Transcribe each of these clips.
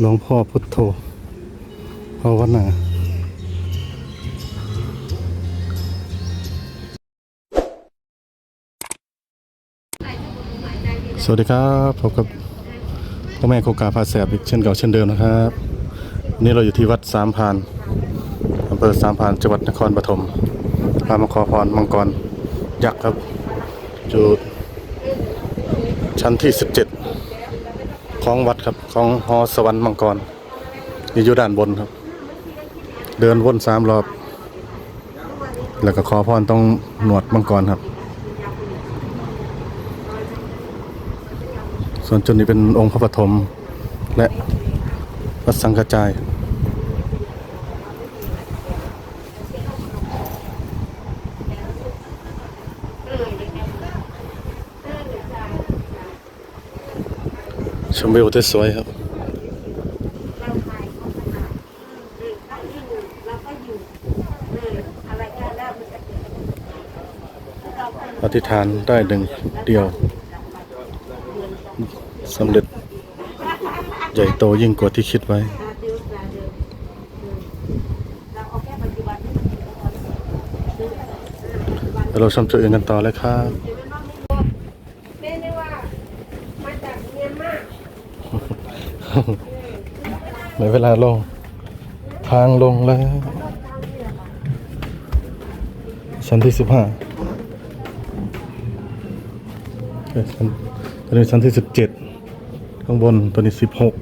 หลวงพ่อพุทโธภาวนาสวัสดีครับพบกับพ่อแม่โคกาพาแสบอีกเช่นเก่าเช่นเดิมนะครับนี่เราอยู่ที่วัดสามพานอำเภอสามพานจังหวัดนครปฐมพามาขอพรมังกรยักษ์ครับจุดชั้นที่17 ของวัดครับของหอสวรรค์มังกรอยู่ด้านบนครับ เดินวนสามรอบ แล้วก็ขอพรต้องหนวดมังกรครับ ส่วนจุดนี้เป็นองค์พระปฐมและพระสังฆจาย มวิวที่สวยครับ อธิษฐานได้หนึ่งเดียวสำเร็จใหญ่โตยิ่งกว่าที่คิดไว้เดี๋ยวเราชมจุดอื่นกันต่อเลยครับ แม่นึกว่ามาจากเมียนมา ในเวลาลง ทางลงแล้ว ชั้นที่สิบห้าชั้นตัวนี้ชั้นที่สิบเจ็ดข้างบนตอนนี้สิบหก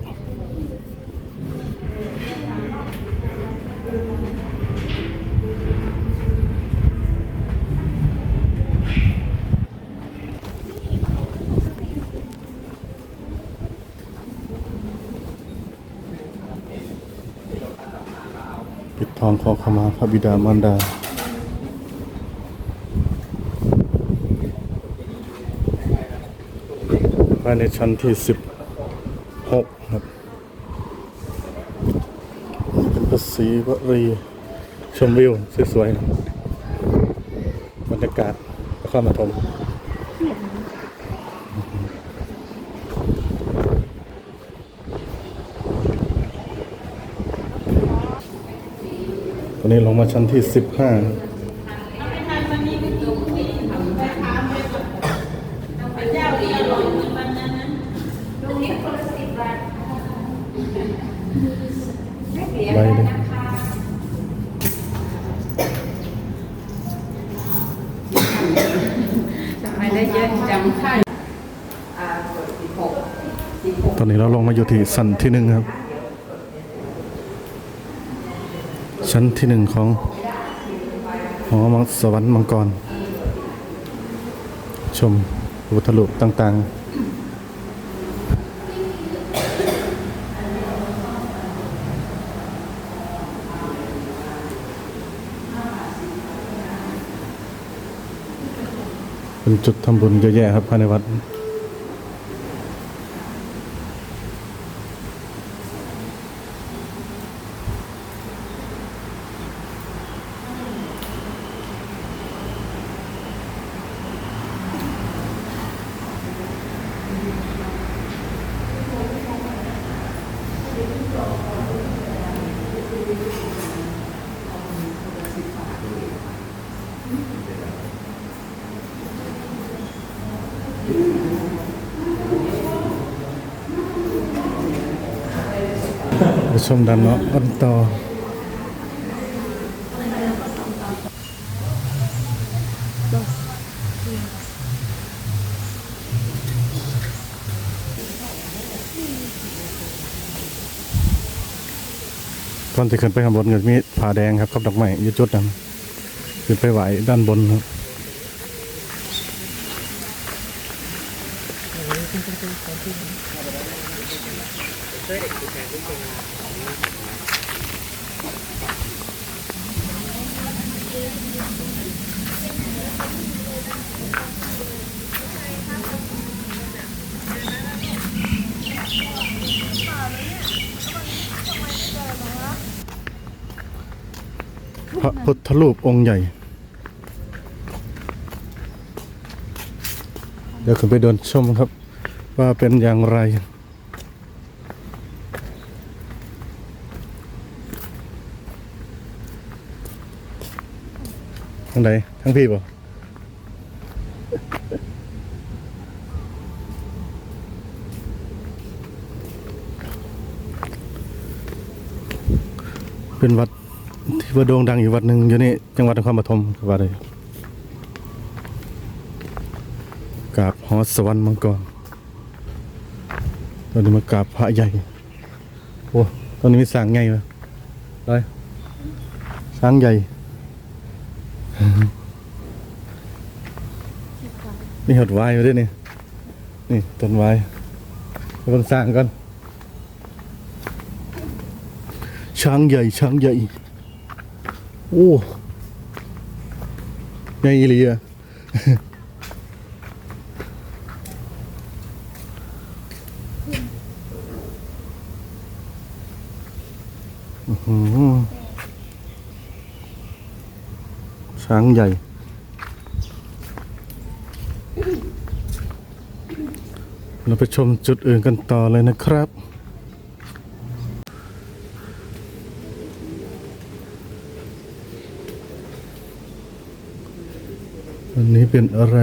ปิด ทองขอขมาพระบิดามารดา ภายในชั้นที่สิบหกครับเป็นพระศรีวรีชมวิวสวยๆบรรยากาศนครปฐม นนี้ลงมาชั้นที่สิบห้าใบหนึ่งทำไมได้เยอะจังค่ะอ่าเปิดสิบหกสิบหกตอนนี้เราลงมาอยู่ที่ชั้นที่หนึ่งครับ ชั้นที่หนึ่งของหอมังสวรรค์มังกร ชมพระพุทธรูปต่างๆเป็นจุดทำบุญเยอะแยะครับภายในวัด ชมดันเนาะอันต่อก่อนที่ขึ้นไปข้างบนก็มีผาแดงครับกับดอกไม้ยู่จุดนั้นขึ้นไปไหวด้านบนครับ พระพุทธรูปองค์ใหญ่ เดี๋ยวขึ้นไปเดินชมครับ ว่าเป็นอย่างไรางใดทางพี่บ่เป็นวัดที่ว่าโด่งดังอยู่วัดหนึ่งอยู่นี่จังหวัดนครปฐมคือว่าได้กราบหอสวรรค์มังกรตอนนี้มากราบพระใหญ่โอ้ตอนนี้มีสร้างใหญ่ปะได้ช้างใหญ่ นี่หดวายมาด้วยนี่ นี่ต้นวายไปเบิ่งสร้างก่อน ช้างใหญ่ ช้างใหญ่ โอ้ใหญ่อีหลีอะ อื้อหือ ช้างใหญ่ เราไปชมจุดอื่นกันต่อเลยนะครับ อันนี้เป็นอะไร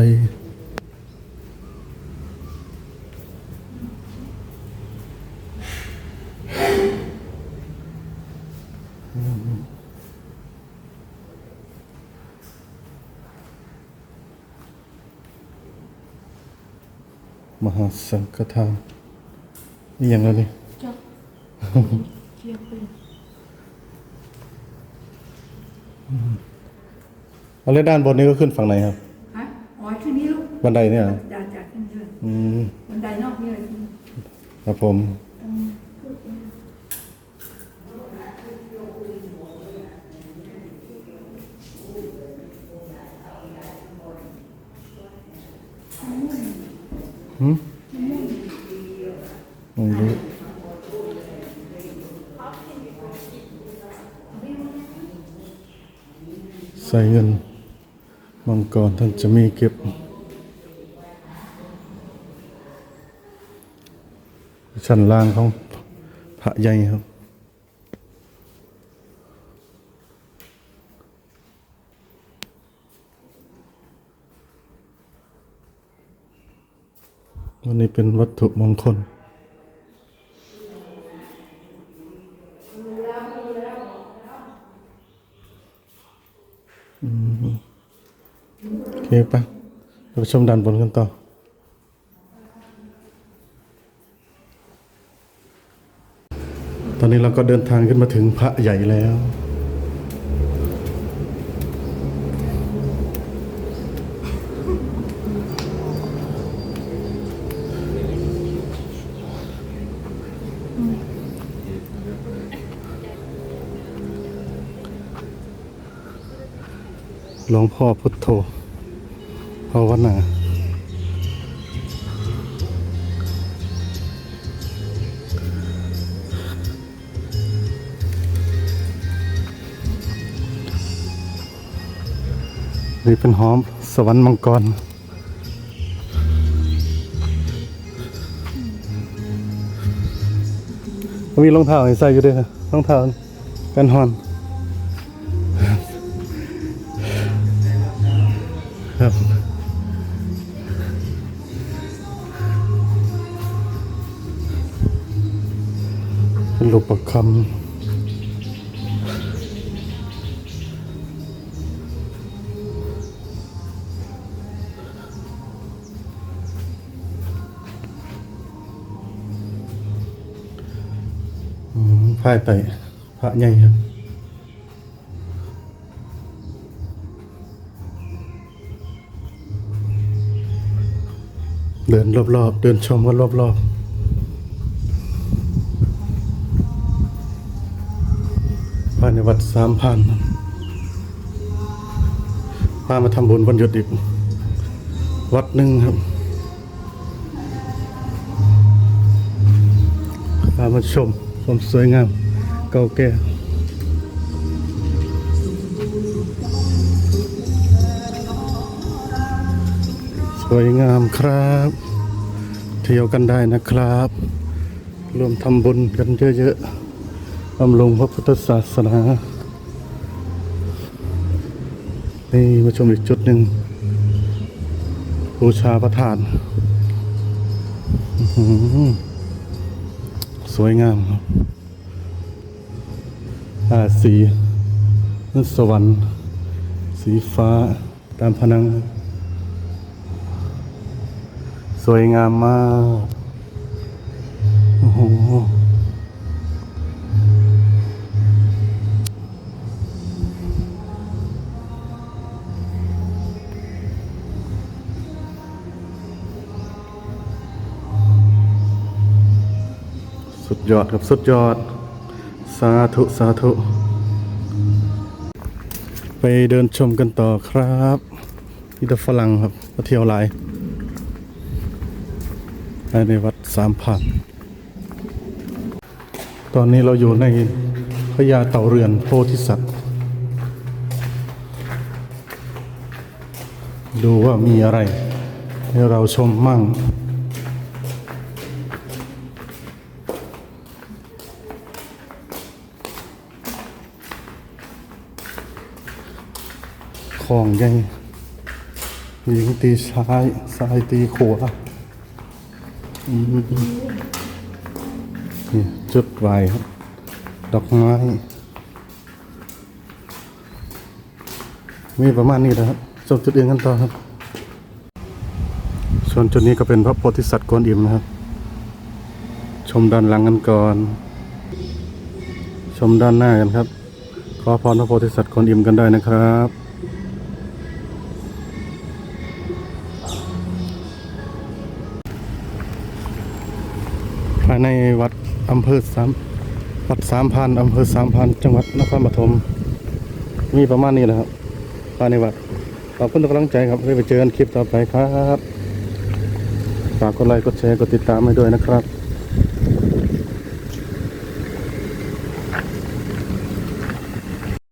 ม หาสังฆทานนี่ยังไงนี่จ้ะเทียบไปเอาเลยด้านบนนี้ก็ขึ้นฝั่งไหนครับ ฮะอ๋อที่นี้ลูกบันไดเนี่ยเหรอจากจากขึ้นเรือนอืมบันไดนอกนี่เลย ครับผม หืมไม่รู้ใส่เงินมังกรท่านจะมีเก็บ ชั้นล่างของพระใหญ่ครับ วันนี้เป็นวัตถุมงคล โอเคปะเราไปชมด้านบนกันต่อตอนนี้เราก็เดินทางขึ้นมาถึงพระใหญ่แล้ว หลวงพ่อพุทโธภาวนานี่เป็นหอมสวรรค์มังกรมีรองเท้าให้ใส่อยู่ด้วยนะรองเท้ากันหอน ครับเป็นลูกประคำอืมพายไปพระใหญ่ครับ เดินรอบๆ เดินชมกันรอบๆภายในวัดสามพันพามาทำบุญวันหยุดอีก วัดหนึ่งครับพามาชมความสวยงาม เก่าแก่ วยงามครับ เที่ยวกันได้นะครับ รวมทำบุญกันเยอะๆบำรุงพระพุทธศาสนา นี่มาชมอีกจุดหนึ่งบูชาพระธาตุสวยงามครับอาสีนสวรรค์ สีฟ้าตามผนัง วยงามมาก โอ้โหสุดยอดครับสุดยอด สาธุ สาธุ ไปเดินชมกันต่อครับนี่ต่ฝรั่งครับมาเที่ยวหลาย ภายในวัดสามพันตอนนี้เราอยู่ในพญาเต่าเรือนโพธิสัตว์ ดูว่ามีอะไร ให้เราชมมั่ง ของใหญ่หญิงตีซ้ายซ้ายตีขวา นี่จุดไฟครับ ดอกไม้มีประมาณนี้นะครับชมจุดอื่นกันต่อครับ ส่วนจุดนี้ก็เป็นพระโพธิสัตว์กวนอิมนะครับ ชมด้านหลังกันก่อน ชมด้านหน้ากันครับ ขอพรพระโพธิสัตว์กวนอิมกันได้นะครับายในวัดอำเภอสามวัดสามพันอำเภอสามพันจังหวัดนครปฐมมีประมาณนี้แหละครับภายในวัดขอบคุณทุกกำลังใจครับไว้ไปเจอกันคลิปต่อไปครับฝากกดไลค์กดแชร์กดติดตามให้ด้วยนะครับ